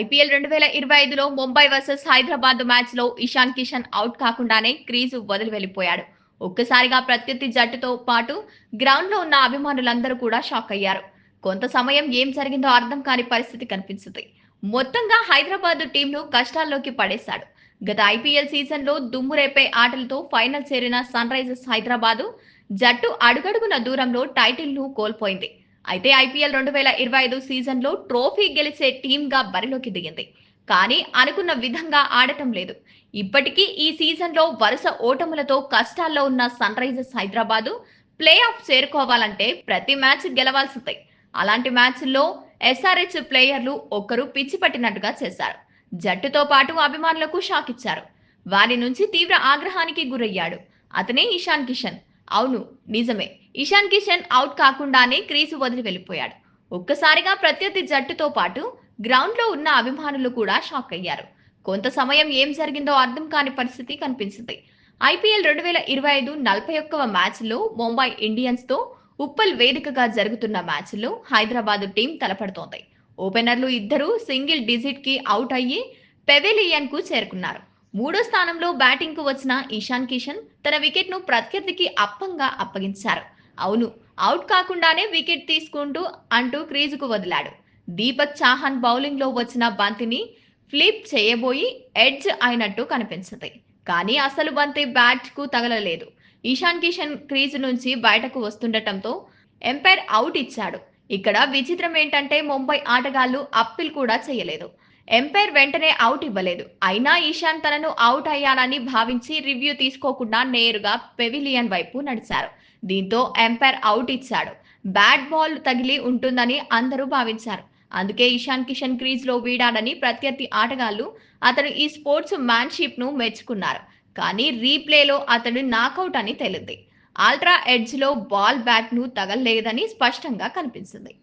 IPL రెండు వేల ఇరవై ఐదులో ముంబై వర్సెస్ హైదరాబాద్ మ్యాచ్లో ఇషాన్ కిషన్ అవుట్ కాకుండానే క్రీజు వదిలి వెళ్ళిపోయాడు ఒక్కసారిగా ప్రత్యర్థి జట్టుతో పాటు గ్రౌండ్లో ఉన్న అభిమానులందరూ కూడా షాక్ అయ్యారు. కొంత సమయం ఏం జరిగిందో అర్థం కాని పరిస్థితి కనిపించింది. మొత్తంగా హైదరాబాద్ టీంను కష్టాల్లోకి పడేశాడు. గత ఐపీఎల్ సీజన్లో దుమ్ము రేపే ఆటలతో ఫైనల్ చేరిన సన్ రైజర్స్ హైదరాబాదు జట్టు అడుగడుగున దూరంలో టైటిల్ను కోల్పోయింది. అయితే ఐపీఎల్ రెండు వేల ఇరవై ఐదు సీజన్లో ట్రోఫీ గెలిచే టీమ్గా బరిలోకి దిగింది. కానీ అనుకున్న విధంగా ఆడటం లేదు. ఇప్పటికీ ఈ సీజన్లో వరుస ఓటములతో కష్టాల్లో ఉన్న Sunrisers Hyderabad play off చేరుకోవాలంటే ప్రతి మ్యాచ్ గెలవాల్సిందే. అలాంటి మ్యాచ్ల్లో ఎస్ఆర్హెచ్ ప్లేయర్లు ఒక్కరు పిచ్చి పట్టినట్టుగా చేశారు. జట్టుతో పాటు అభిమానులకు షాక్ ఇచ్చారు వారి నుంచి తీవ్ర ఆగ్రహానికి గురయ్యాడు. అతనే ఇషాన్ కిషన్. అవును నిజమే. ఇషాన్ కిషన్ అవుట్ కాకుండానే క్రీజు వదిలి వెళ్ళిపోయాడు. ఒక్కసారిగా ప్రత్యర్థి జట్టుతో పాటు గ్రౌండ్లో ఉన్న అభిమానులు కూడా షాక్ అయ్యారు. కొంత సమయం ఏం జరిగిందో అర్థం కాని పరిస్థితి కనిపించింది. ఐపీఎల్ రెండు వేల ఇరవై ఐదు నలభై ఒక్కవ మ్యాచ్లో ముంబై ఇండియన్స్తో ఉప్పల్ వేదికగా జరుగుతున్న మ్యాచ్లో హైదరాబాద్ టీం తలపడుతోంది. ఓపెనర్లు ఇద్దరు సింగిల్ డిజిట్కి అవుట్ అయ్యి పెవెలియన్కు చేరుకున్నారు. మూడో స్థానంలో బ్యాటింగ్కు వచ్చిన ఈశాన్ కిషన్ తన వికెట్ను ప్రత్యర్థికి అప్పంగా అప్పగించారు. అవును అవుట్ కాకుండానే వికెట్ తీసుకుంటూ అంటూ క్రీజుకు వదిలాడు. దీపక్ చాహన్ బౌలింగ్లో వచ్చిన బంతిని ఫ్లిప్ చేయబోయి ఎడ్జ్ అయినట్టు కనిపించింది. కానీ అసలు బంతి బ్యాట్కు తగలలేదు. ఈశాన్ కిషన్ క్రీజ్ నుంచి బయటకు వస్తుండటంతో ఎంపైర్ అవుట్ ఇచ్చాడు. ఇక్కడ విచిత్రం ఏంటంటే ముంబై ఆటగాళ్ళు అప్పీల్ కూడా చేయలేదు. ఎంపైర్ వెంటనే అవుట్ ఇవ్వలేదు. అయినా ఈశాన్ తనను అవుట్ అయ్యానని భావించి రివ్యూ తీసుకోకుండా నేరుగా పెవిలియన్ వైపు నడిచారు. దీంతో ఎంపైర్ అవుట్ ఇచ్చాడు. బ్యాట్ బాల్ తగిలి ఉంటుందని అందరూ భావించారు. అందుకే ఇషాన్ కిషన్ క్రీజ్లో వీడాడని ప్రత్యర్థి ఆటగాళ్ళు అతను ఈ స్పోర్ట్స్ మ్యాన్షిప్ను మెచ్చుకున్నారు. కానీ రీప్లేలో అతడు నాకౌట్ అని తేలింది. ఆల్ట్రా ఎడ్జ్లో బాల్ బ్యాట్ను తగలలేదని స్పష్టంగా కనిపించింది.